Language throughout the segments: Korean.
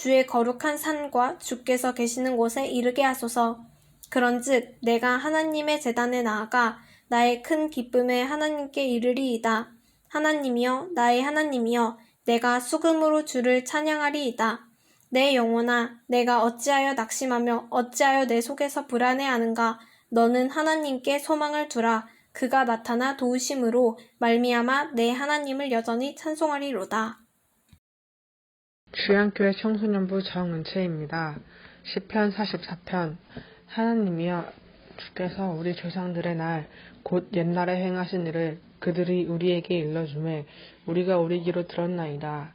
주의 거룩한 산과 주께서 계시는 곳에 이르게 하소서. 그런즉 내가 하나님의 재단에 나아가 나의 큰 기쁨에 하나님께 이르리이다. 하나님이여 나의 하나님이여 내가 수금으로 주를 찬양하리이다. 내 영혼아 내가 어찌하여 낙심하며 어찌하여 내 속에서 불안해하는가 너는 하나님께 소망을 두라. 그가 나타나 도우심으로 말미암아 내 하나님을 여전히 찬송하리로다. 주양교회 청소년부 정은채입니다. 시편 44편 하나님이여 주께서 우리 조상들의 날 곧 옛날에 행하신 일을 그들이 우리에게 일러주매 우리가 우리 귀로 들었나이다.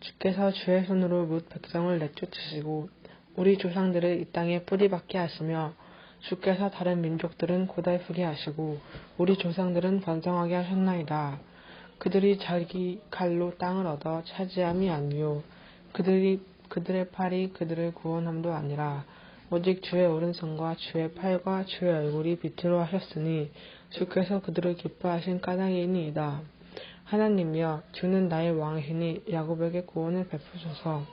주께서 주의 손으로 뭇 백성을 내쫓으시고 우리 조상들을 이 땅에 뿌리박게 하시며 주께서 다른 민족들은 고달프게 하시고 우리 조상들은 번성하게 하셨나이다. 그들이 자기 칼로 땅을 얻어 차지함이 아니요 그들이 그들의 팔이 그들을 구원함도 아니라 오직 주의 오른손과 주의 팔과 주의 얼굴이 빛으로 하셨으니 주께서 그들을 기뻐하신 까닭이니이다. 하나님이여 주는 나의 왕이시니 야곱에게 구원을 베푸소서.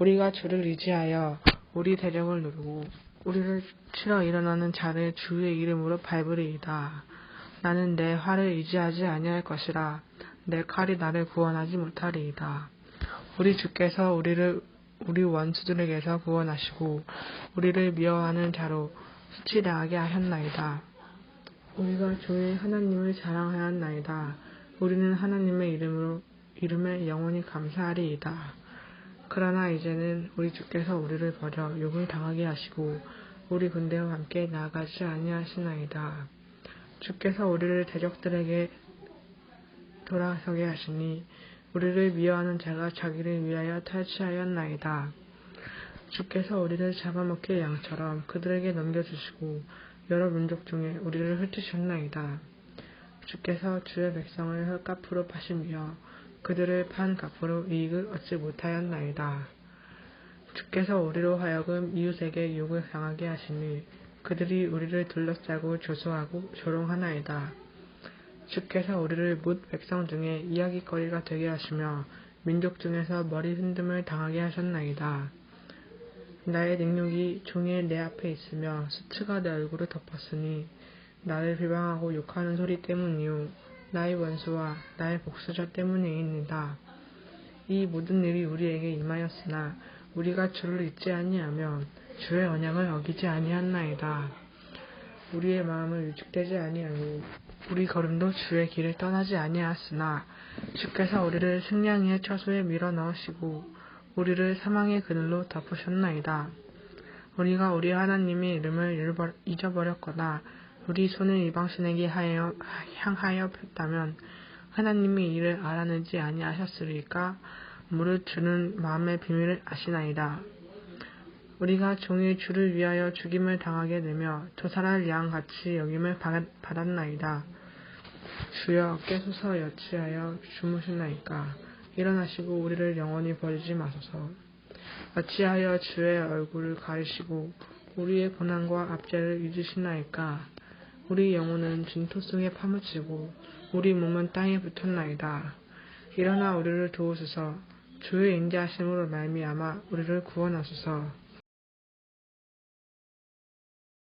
우리가 주를 의지하여 우리 대적을 누르고 우리를 치러 일어나는 자를 주의 이름으로 밟으리이다. 나는 내 활을 의지하지 아니할 것이라 내 칼이 나를 구원하지 못하리이다. 우리 주께서 우리를 우리 원수들에게서 구원하시고 우리를 미워하는 자로 수치당하게 하셨나이다. 우리가 주의 하나님을 자랑하였나이다. 우리는 하나님의 이름으로 이름에 영원히 감사하리이다. 그러나 이제는 우리 주께서 우리를 버려 욕을 당하게 하시고 우리 군대와 함께 나아가지 아니하시나이다. 주께서 우리를 대적들에게 돌아서게 하시니 우리를 미워하는 자가 자기를 위하여 탈취하였나이다. 주께서 우리를 잡아먹힐 양처럼 그들에게 넘겨주시고 여러 민족 중에 우리를 흩으셨나이다. 주께서 주의 백성을 헐값으로 파시며 그들을 판 값으로 이익을 얻지 못하였나이다. 주께서 우리로 하여금 이웃에게 욕을 당하게 하시니 그들이 우리를 둘러싸고 조소하고 조롱하나이다. 주께서 우리를 뭇 백성 중에 이야기거리가 되게 하시며 민족 중에서 머리 흔듦을 당하게 하셨나이다. 나의 능력이 종일 내 앞에 있으며 수치가 내 얼굴을 덮었으니 나를 비방하고 욕하는 소리 때문이요 나의 원수와 나의 복수자 때문이입니다. 이 모든 일이 우리에게 임하였으나 우리가 주를 잊지 아니하며 주의 언약을 어기지 아니한나이다. 우리의 마음을 유축되지 아니하고 우리 걸음도 주의 길을 떠나지 아니하였으나 주께서 우리를 승냥이의 처소에 밀어 넣으시고 우리를 사망의 그늘로 덮으셨나이다. 우리가 우리 하나님의 이름을 잊어버렸거나 우리 손을 이방신에게 하여, 향하여 폈다면 하나님이 이를 알아내지 아니하셨으리까 무릇 주는 마음의 비밀을 아시나이다. 우리가 종일 주를 위하여 죽임을 당하게 되며 도살할 양 같이 여김을 받았나이다. 주여 깨소서 여치하여 주무시나이까 일어나시고 우리를 영원히 버리지 마소서. 어찌하여 주의 얼굴을 가리시고 우리의 고난과 압제를 잊으시나이까 우리 영혼은 진토 속에 파묻히고 우리 몸은 땅에 붙었나이다. 일어나 우리를 도우소서 주의 인자하심으로 말미암아 우리를 구원하소서.